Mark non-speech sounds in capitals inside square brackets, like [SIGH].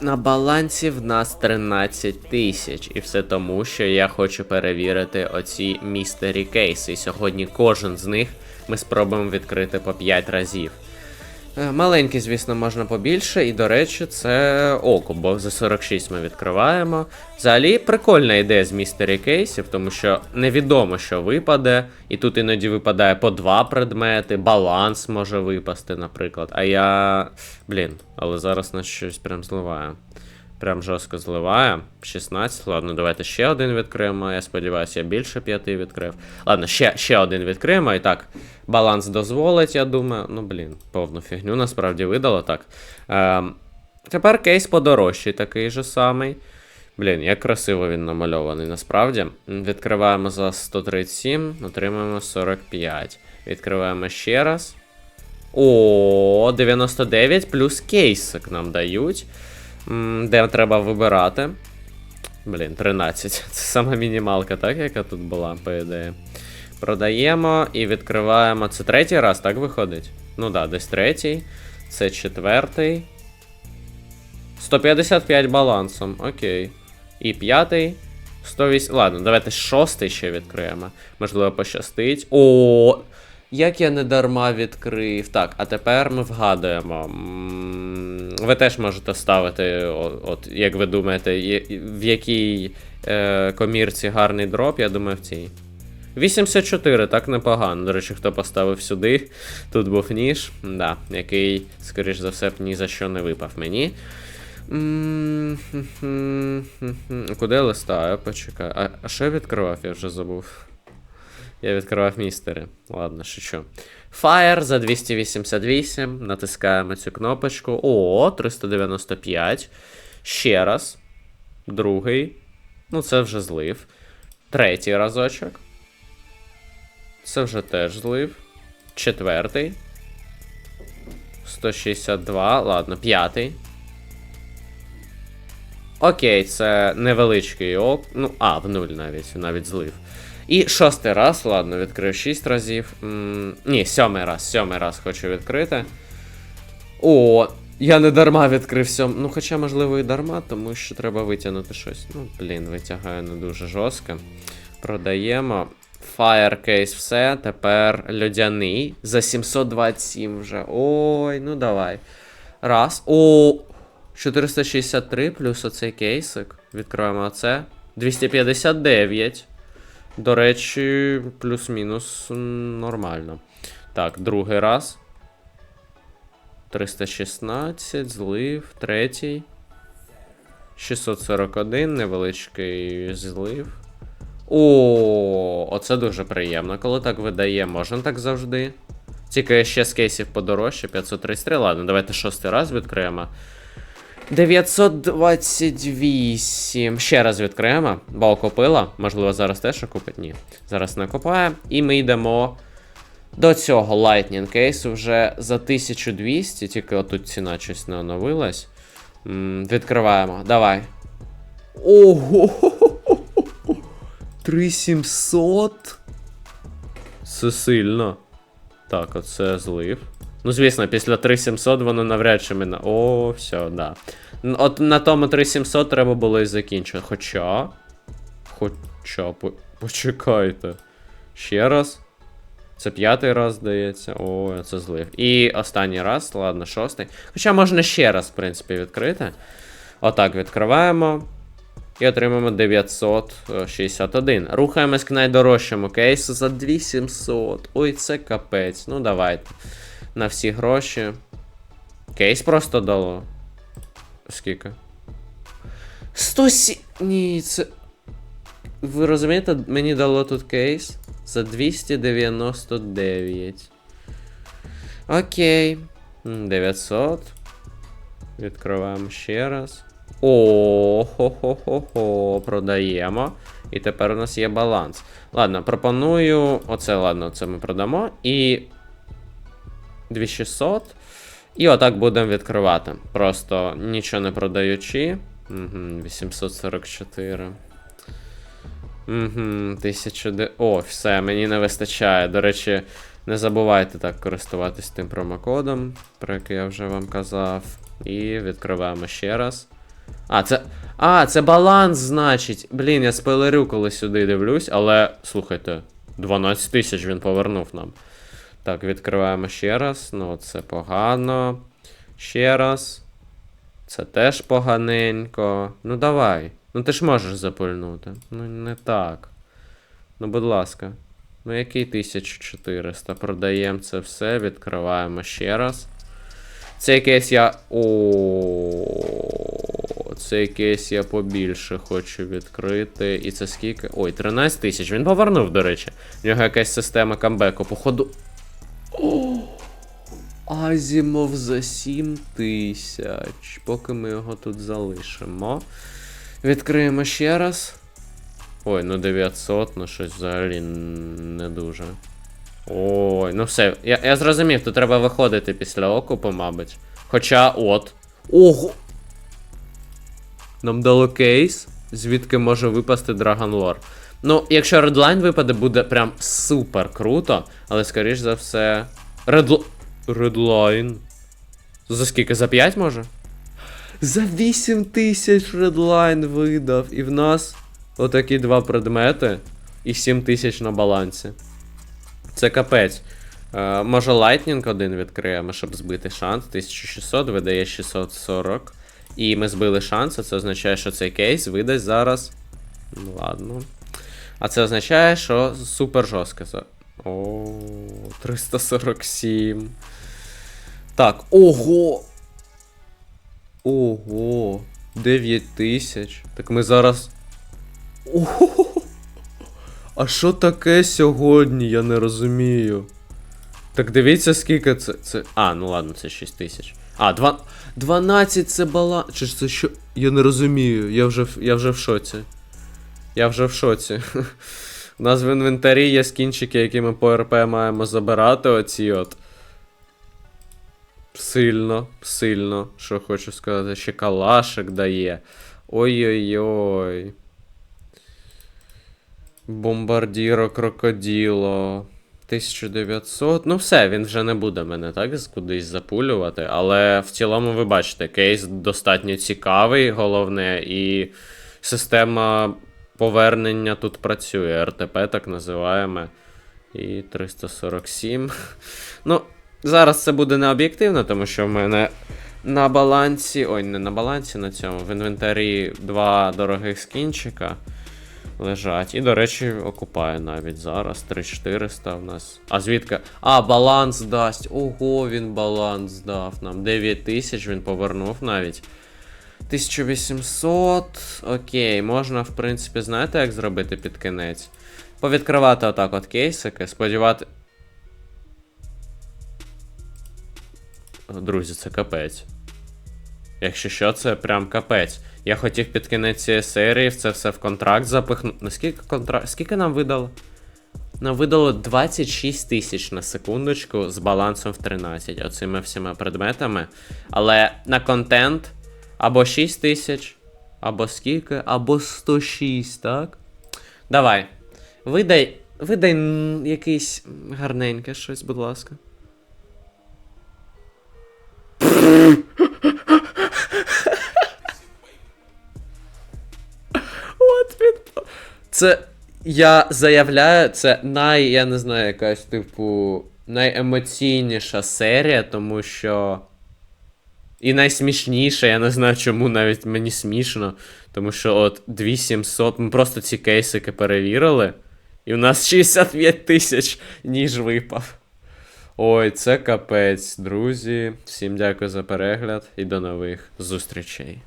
На балансі в нас 13 тисяч, і все тому, що я хочу перевірити оці містері кейси. Сьогодні кожен з них ми спробуємо відкрити по 5 разів. Е, Маленький, звісно, можна побільше, і до речі, це око, бо за 46 ми відкриваємо. Взагалі прикольна ідея з містері кейсів, тому що невідомо, що випаде, і тут іноді випадає по два предмети, баланс може випасти, наприклад. А я. Блін, але зараз нас щось прям зливає. Прям жорстко зливає. 16. Ладно, давайте ще один відкриємо. Я сподіваюся, я більше п'яти відкрив. Ладно, ще, ще один відкриємо. І так, баланс дозволить, я думаю. Ну, блін, повну фігню насправді видало так. Ем, тепер кейс подорожчий, такий же самий. Блін, як красиво він намальований, насправді. Відкриваємо за 137, отримаємо 45. Відкриваємо ще раз. О, 99 плюс кейсик нам дають. Де треба вибирати. Блін, 13. [LAUGHS] Це сама мінімалка, так, яка тут була, по ідеї. Продаємо і відкриваємо. Це третій раз, так виходить? Ну да, десь третій. Це четвертий. 155 балансом, окей. І п'ятий. 108. Ладно, давайте шостий ще відкриємо. Можливо, пощастить. О! Як я не дарма відкрив. Так, а тепер ми вгадуємо. Ви теж можете ставити, от, як ви думаєте, в якій е, комірці гарний дроп, я думаю, в цій. 84, так непогано. До речі, хто поставив сюди, тут був ніж, да, який, скоріш за все, ні за що не випав мені. Куди листаю? Почекай. А що я відкривав? Я вже забув. Я відкривав містери. Ладно, шучу. Fire за 288. Натискаємо цю кнопочку. О, 395. Ще раз. Другий. Ну, це вже злив. Третій разочок. Це вже теж злив. Четвертий. 162. Ладно, п'ятий. Окей, це невеличкий ок. Ну, а, в нуль навіть, навіть злив. І шостий раз, ладно, відкрив 6 разів. М, ні, сьомий раз, сьомий раз хочу відкрити. О, я не дарма відкрив сьом. Ну, хоча, можливо, і дарма, тому що треба витягнути щось. Ну, блін, витягаю не дуже жорстко. Продаємо. Firecase все. Тепер льодяний. За 727 вже. Ой, ну давай. Раз. О! 463 плюс оцей кейсик. Відкриваємо оце. 259. До речі, плюс-мінус нормально. Так, другий раз. 316, злив, третій. 641, невеличкий злив. О, оце дуже приємно, коли так видає. Можна так завжди. Тільки ще з кейсів подорожче, 533. Ладно, давайте шостий раз відкриємо. 928. Ще раз відкриємо. Бо купила. Можливо, зараз теж купить? Ні. Зараз не купає. І ми йдемо до цього Lightning кейсу вже за 1200. Тільки отут ціна щось не оновилась. М, Відкриваємо. Давай. Ого! 3700. Це сильно. Так, оце злив. Ну, звісно, після 3700 воно навряд чи мене. О, все, да. От на тому 3700 треба було і закінчити. Хоча. Хоча. по- Почекайте. Ще раз. Це п'ятий раз, здається. О, це злив. І останній раз, ладно, шостий. Хоча можна ще раз, в принципі, відкрити. Отак відкриваємо. І отримаємо 961. Рухаємось к найдорожчому кейсу за 2700. Ой, це капець. Ну давайте. На всі гроші. Кейс просто дало. Скільки? 107. Ні, це. Ви розумієте, мені дало тут кейс за 299. Окей. 900. Відкриваємо ще раз. О, хо-хо-хо-хо, продаємо. І тепер у нас є баланс. Ладно, пропоную. Оце, ладно, це ми продамо. І. 2600. І отак будемо відкривати. Просто нічого не продаючи. Угу, 844. Угу, 1000 де... О, все, мені не вистачає. До речі, не забувайте так користуватись тим промокодом, про який я вже вам казав. І відкриваємо ще раз. А, це. А, це баланс, значить. Блін, я спойлерю, коли сюди дивлюсь, але слухайте, 12 тисяч він повернув нам. Так, відкриваємо ще раз. Ну, це погано. Ще раз. Це теж поганенько. Ну давай. Ну ти ж можеш запульнути. Ну не так. Ну, будь ласка. Ну який 1400? Продаємо це все, відкриваємо ще раз. Цей кейс я. О, цей кейс я побільше хочу відкрити. І це скільки? Ой, 13 тисяч. Він повернув, до речі. У нього якась система камбеку. Походу. О, Азімов за 7 тисяч. Поки ми його тут залишимо. Відкриємо ще раз. Ой, ну 900, ну щось взагалі не дуже. Ой, ну все. Я, я зрозумів, тут треба виходити після окупу, мабуть. Хоча от. Ого! Нам дало кейс, звідки може випасти Dragon Lore. Ну, якщо Redline випаде, буде прям супер круто, але скоріш за все. Редл... Redline. За скільки? За 5 може? За 8 тисяч Redline видав. І в нас отакі два предмети і 7 тисяч на балансі. Це капець. Е, може Lightning один відкриємо, щоб збити шанс. 1600 видає 640. І ми збили шанс, це означає, що цей кейс видасть зараз. Ну ладно. А це означає, що супер жорстко. О, 347. Так, ого! Ого! 9 тисяч. Так ми зараз. Ого! А що таке сьогодні? Я не розумію. Так дивіться, скільки це. це... А, ну ладно, це 6 тисяч. А, два... 12 це баланс. Чи це що? Я не розумію. Я вже, я вже в шоці. Я вже в шоці. У нас в інвентарі є скінчики, які ми по РП маємо забирати. Оці от. Сильно, сильно, що хочу сказати, ще калашик дає. Ой-ой-ой. Бомбардіро крокоділо. 1900. Ну, все, він вже не буде мене так кудись запулювати. Але в цілому, ви бачите, кейс достатньо цікавий, головне, і система повернення тут працює. РТП так називаємо. І 347. Ну, зараз це буде не об'єктивно, тому що в мене на балансі. Ой, не на балансі на цьому. В інвентарі два дорогих скінчика лежать. І, до речі, окупає навіть зараз. 3400 в нас. А звідки? А, баланс дасть. Ого, він баланс дав нам. 9000 він повернув навіть. 1800. Окей, можна, в принципі, знаєте, як зробити під кінець? Повідкривати отак от кейсики, сподівати. Друзі, це капець. Якщо що, це прям капець. Я хотів під кінець цієї серії це все в контракт запихнути. Наскільки контракт. Скільки нам видало? Нам видало 26 тисяч на секундочку з балансом в 13 оцими всіма предметами. Але на контент або 6 тисяч, або скільки, або 106, так? Давай. Видай. Видай якийсь гарненьке щось, будь ласка. От він. Це я заявляю, це най, я не знаю, якась, типу, найемоційніша серія, тому що. І найсмішніше, я не знаю, чому навіть мені смішно. Тому що от 2700, ми просто ці кейсики перевірили. І у нас 65 тисяч ніж випав. Ой, це капець, друзі. Всім дякую за перегляд і до нових зустрічей.